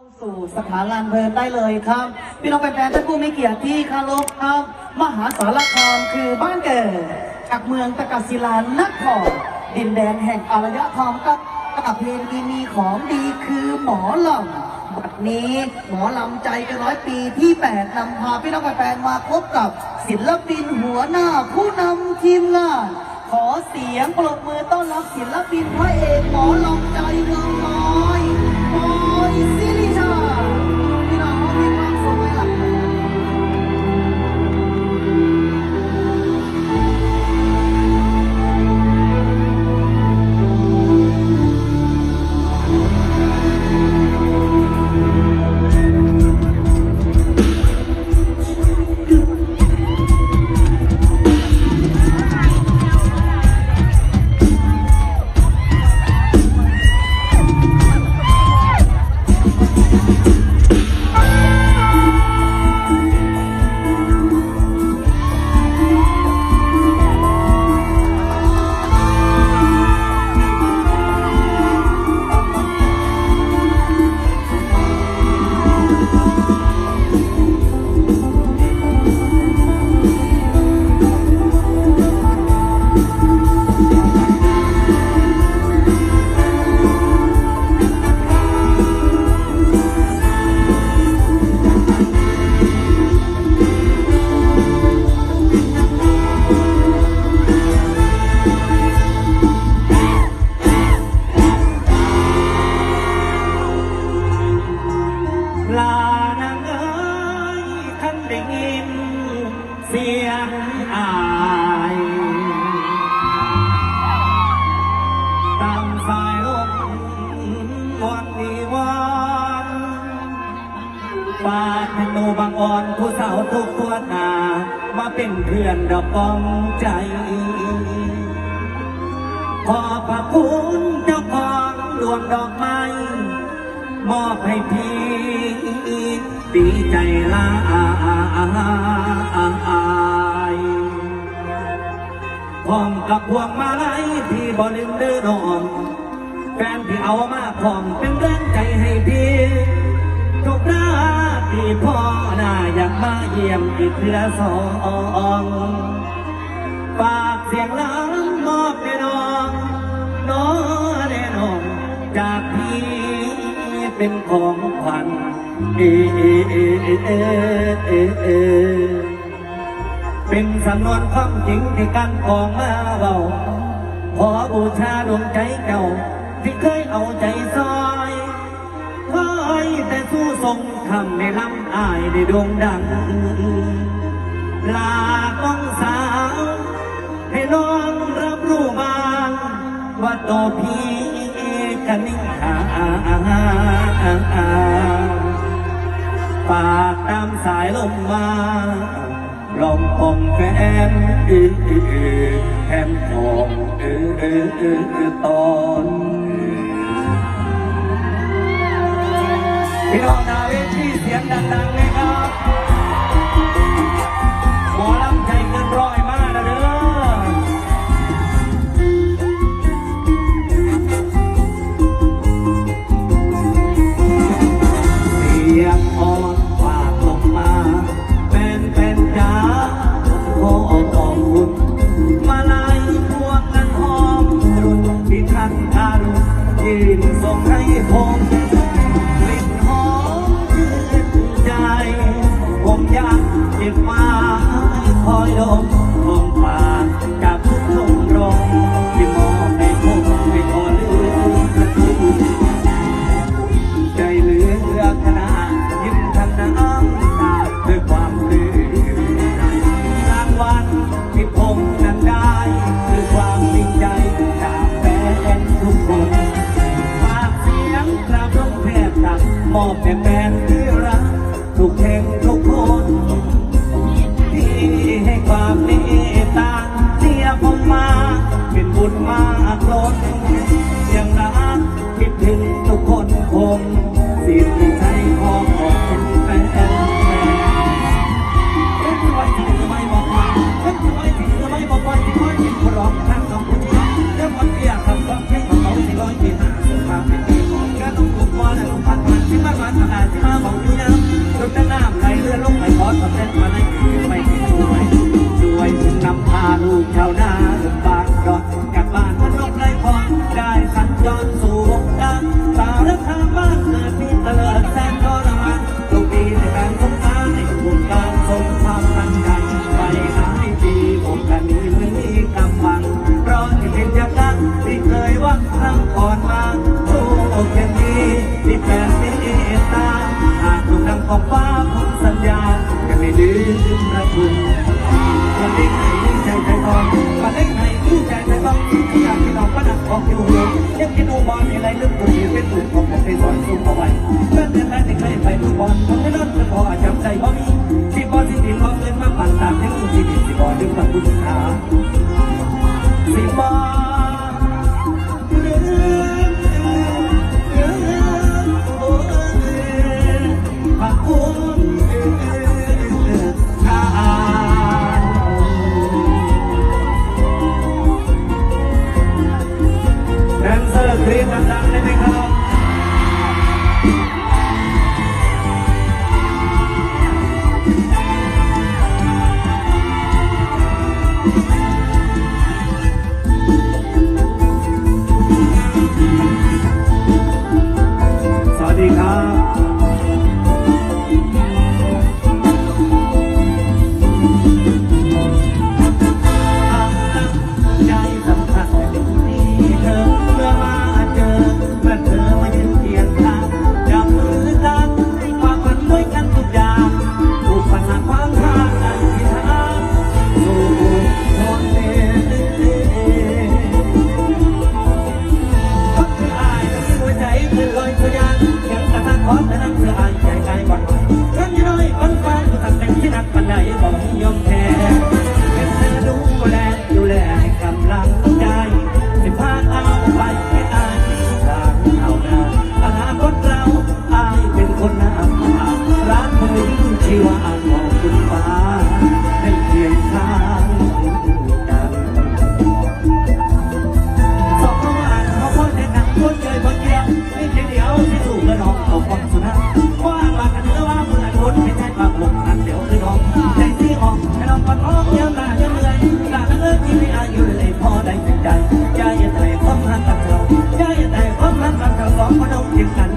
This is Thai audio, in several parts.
สู่สถานลานเพลินได้เลยครับ พี่น้องแฟนๆท่านผู้มีเกียรติที่คารพครับ มหาสารคามคือบ้านเกิดจากเมืองตะกัศิลานครดินแดนแห่งอารยธรรมกับกับเพลงที่มีของดีคือหมอลำบัดนี้หมอลำใจกันร้อยปีที่แปดนำพาพี่น้องแฟนๆมาพบกับศิลปินหัวหน้าผู้นำทีมงาน ขอเสียงปรบมือต้อนรับศิลปินพระเอกหมอลำใจเมืองน้อย ได้ยินเสียงอายตามสายลมวันนี้วันฝากธนูบางอ่อนผู้สาวทุกตัวหนามาเป็นเพื่อนดอกกองใจ ขอพระคุณเจ้าของดวงดอกไม้ มอบให้พี่ ดีใจหลายพร้อมกับพวงมาลัยที่บริมเดินออมแฟนที่เอามาพร้อมเป็นแรงใจให้พี่ทุกราที่พ่อหน้าอยากมาเยี่ยมอีกเทือสองฝากเสียงล้ำมอบให้น้องน้อแน่นอนจากพี่เป็นของขวัญ เอเอเอเอเอเอเป็นสำนวนความจริงที่กันกองมาเบาขอบูชาดวงใจเจ้าที่เคยเอาใจซอยคอยแต่สู้ทรงคำในลำอายในดวงดัง ลาก้องสาว ให้น้องรับรู้บ้างว่าตัวพี่กันนิ่งหา ลงมาลองปองแฟนเออเออเออแถมทองเออเออเออเออตอนพี่น้องนาวเวทีเสียงดังๆเลยครับ ค ลึกกูมีเป็นปืนผมและเคยสอนสู้เอาไว้เพื่อนแม่แต่เคยไปดูบอลผมให้นอนจะพออาจจำใจบ่มีที่บอลที่ติดพร้อมเล่นมาปั่นตามให้กูที่ดินที่บอลดึงมาคุณหาสิบอลเรื่องเรื่องโอ้ยปากคุเรียนดัง ที่ว่าของคุณฟ้าเป็นเพียงทางกัออ่านเขาคนในหนังคนเคยคนเดียวไม่เพียงเดียวที่สูงและน้องเอกความสุขว่าว่ากันเมื่อว่าคนอันคนไม่ใช่ว่าผมอันเดียวคือน้องใจที่ออกแต่นองก็ร้องเยอะหนาเยอะเยหนาเลิกที่ไม่อายุเลยพอได้ใจใจอย่าแต่ความรักกันเราใจอย่าแต่ความรักกันเราองคนต้องเทียงกัน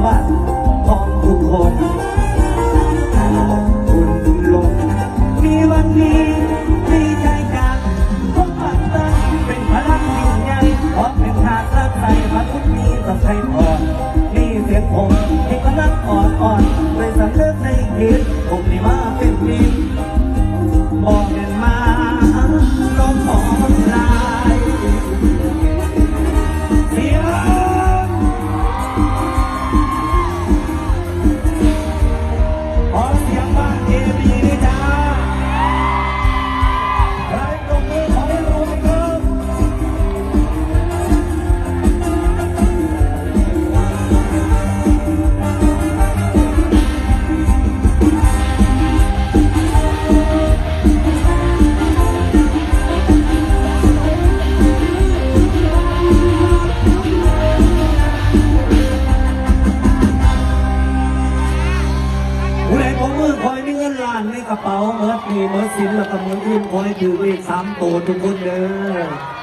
慢？ ตวทุกคนเด้อ